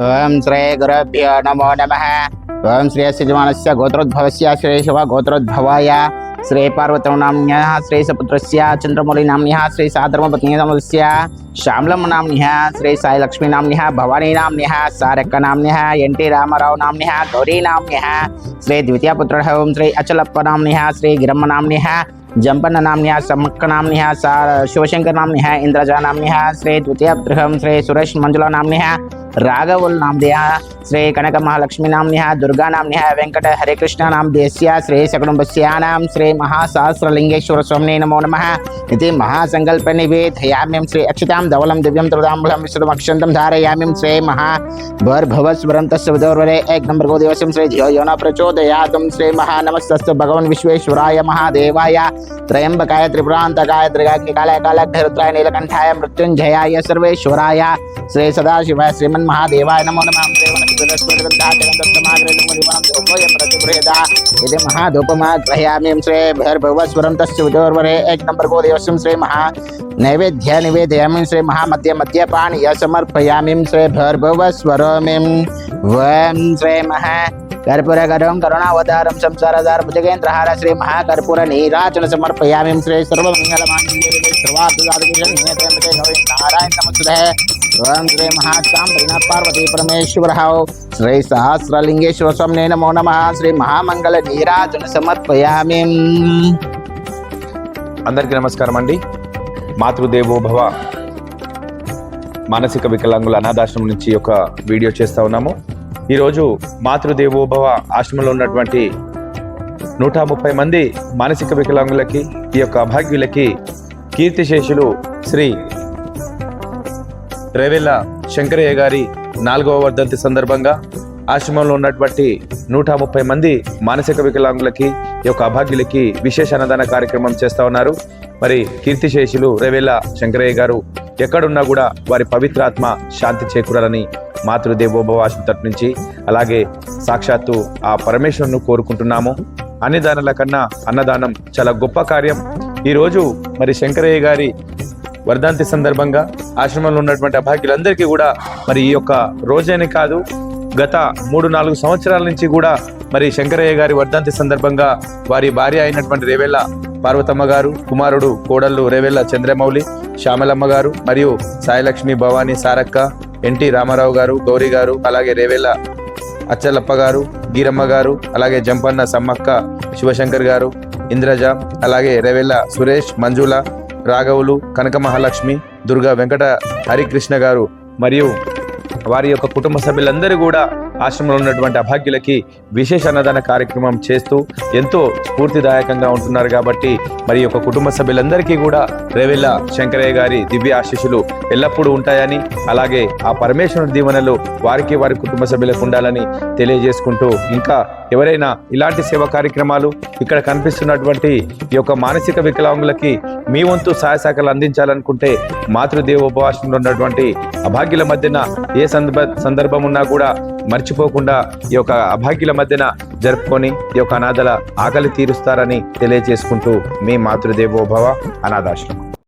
ఓం శ్రీ గురుభ్యో నమో నమ ఓం శ్రీ యజమానస్య గోత్రోద్భవస్య శ్రీ శివ గోత్రోద్భవాయ శ్రీ పార్వతం నామ్య శ్రీ సపుత్రస్య చంద్రమౌళి నామ్య శ్రీ సాధర్మపత్ని నమస్య శ్యామలమ్మ నామ్య శ్రీ సాయి లక్ష్మీ నామ్య భవానీ నామ్య సారక్క నామ్య ఎన్టీ రామారావు నామ్య గౌరీ నామ్య శ్రీ ద్వితీయ పుత్ర ఓం శ్రీ అచలప్ప నామ్య శ్రీ గిరమ్మ నామ్య జంపన్న నామ్య సమ్మక్క राघवल नामदेया श्री कनक महालक्ष्मी नाम्न्यः दुर्गा नाम्न्यः वेंकट हरे कृष्ण नाम देस्या श्री सकटुंबस्यानां श्री महासहस्रलिंगेश्वर स्वामी नमो नम। इति महासंकल्प निवेदयाम्यम श्री अक्षतां धवलं दिव्यं त्रिदाम्बुलं विश्रुमक्षन्तं धारयाम्यं श्री महाभर्भवस्वरं तस्य विदौर्वरे एक नंबर को दिवस श्री धियो यो न प्रचोदयातं श्री महानमस्तस्तु भगवन् विश्वेश्वराय महादेवाय, त्रयंबकाय त्रिपुरान्तकाय त्रिगाग्निकालाय कालग्निरुद्राय नीलकंठाय मृत्युंजयाय सर्वेश्वराय, श्री सदाशिवाय श्रीमन् तन्मन् महादेवाय नमो नमः। यदि महाधूपमा ग्रहयामि श्रेभैर्भुवस्वरं तस्य विजोर्वरे एक नंबर को देवस्यं श्री महा नैवेद्य निवेदयामि श्री महामध्य मध्य पाणि समर्पयामि श्रेभैर्भुवस्वरमिं वं నైవేద్య నివేదయామి శ్రీ మహామధ్య మద్యపానీయ సమర్పయామి శ్రీ మహా కర్పూర గరం కరుణావతారం సంసారధార భుజగేంద్రహార శ్రీ మహాకర్పూర నీరాజన సమర్పయామి శ్రీ సర్వమంగళమాంగళ్య నారాయణ నమస్తే ఓం శ్రీ మహాత్మాం శ్రీనాథ్ పార్వతీ పరమేశ్వర శ్రీ సహస్రలింగేశ్వర స్వామి నమో నమ శ్రీ మహామంగళ నీరాజన సమర్పయామి అందరికీ నమస్కారం అండి. మాతృదేవో భవ మానసిక వికలాంగుల అనాథాశ్రమం నుంచి ఒక వీడియో చేస్తా ఉన్నాము. ఈరోజు మాతృదేవోభవ ఆశ్రమంలో ఉన్నటువంటి నూట ముప్పై మంది మానసిక వికలాంగులకి ఈ యొక్క అభాగ్యులకి కీర్తిశేషులు శ్రీ రేవెల్ల శంకరయ్య గారి నాలుగవ వర్ధంతి సందర్భంగా ఆశ్రమంలో ఉన్నటువంటి నూట ముప్పై మంది మానసిక వికలాంగులకి ఈ యొక్క అభాగ్యులకి విశేష అన్నదాన కార్యక్రమం చేస్తూ ఉన్నారు. మరి కీర్తిశేషులు రేవెల్ల శంకరయ్య గారు ఎక్కడున్నా కూడా వారి పవిత్రాత్మ శాంతి చేకూరాలని మాతృదేవోభవ ఆశ్రమం తరపు నుంచి అలాగే సాక్షాత్తు ఆ పరమేశ్వరును కోరుకుంటున్నాము. అన్ని దానాల కన్నా అన్నదానం చాలా గొప్ప కార్యం. ఈరోజు మరి శంకరయ్య గారి వర్ధాంతి సందర్భంగా ఆశ్రమంలో ఉన్నటువంటి అభాగ్యులందరికీ కూడా మరి ఈ యొక్క రోజని కాదు గత మూడు నాలుగు సంవత్సరాల నుంచి కూడా మరి శంకరయ్య గారి వర్ధంతి సందర్భంగా వారి భార్య అయినటువంటి రేవెల్ల పార్వతమ్మ గారు కుమారుడు కోడళ్ళు రేవెల్ల చంద్రమౌళి శ్యామలమ్మ గారు మరియు సాయిలక్ష్మి భవానీ సారక్క ఎన్టీ రామారావు గారు గౌరీ గారు అలాగే రేవెల్ల అచ్చలప్ప గారు గీరమ్మ గారు అలాగే జంపన్న సమ్మక్క శివశంకర్ గారు ఇంద్రజ అలాగే రేవెల్ల సురేష్ మంజుల రాఘవులు కనక మహాలక్ష్మి దుర్గా వెంకట హరికృష్ణ గారు మరియు వారి యొక్క కుటుంబ సభ్యులందరూ కూడా ఆశ్రమంలో ఉన్నటువంటి అభాగ్యులకి విశేష అన్నదాన కార్యక్రమం చేస్తూ ఎంతో స్ఫూర్తిదాయకంగా ఉంటున్నారు కాబట్టి మరి యొక్క కుటుంబ సభ్యులందరికీ కూడా రేవెల్ల శంకరయ్య గారి దివ్య ఆశీస్సులు ఎల్లప్పుడూ ఉంటాయని అలాగే ఆ పరమేశ్వరుడి దీవెనలు వారికి వారి కుటుంబ సభ్యులకు ఉండాలని తెలియజేసుకుంటూ ఇంకా ఎవరైనా ఇలాంటి సేవా కార్యక్రమాలు ఇక్కడ కనిపిస్తున్నటువంటి ఈ యొక్క మానసిక వికలాంగులకి మీ వంతు సహాయ శాఖలు అందించాలనుకుంటే మాతృదేవోపవాసంలో ఉన్నటువంటి అభాగ్యుల మధ్యన ఏ సందర్భ సందర్భం ఉన్నా కూడా మర్చిపోకుండా ఈ యొక్క అభాగ్యుల మధ్యన జరుపుకొని ఈ యొక్క అనాథల ఆకలి తీరుస్తారని తెలియజేసుకుంటూ మీ మాతృదేవోభవ అనాథాశ్రమం.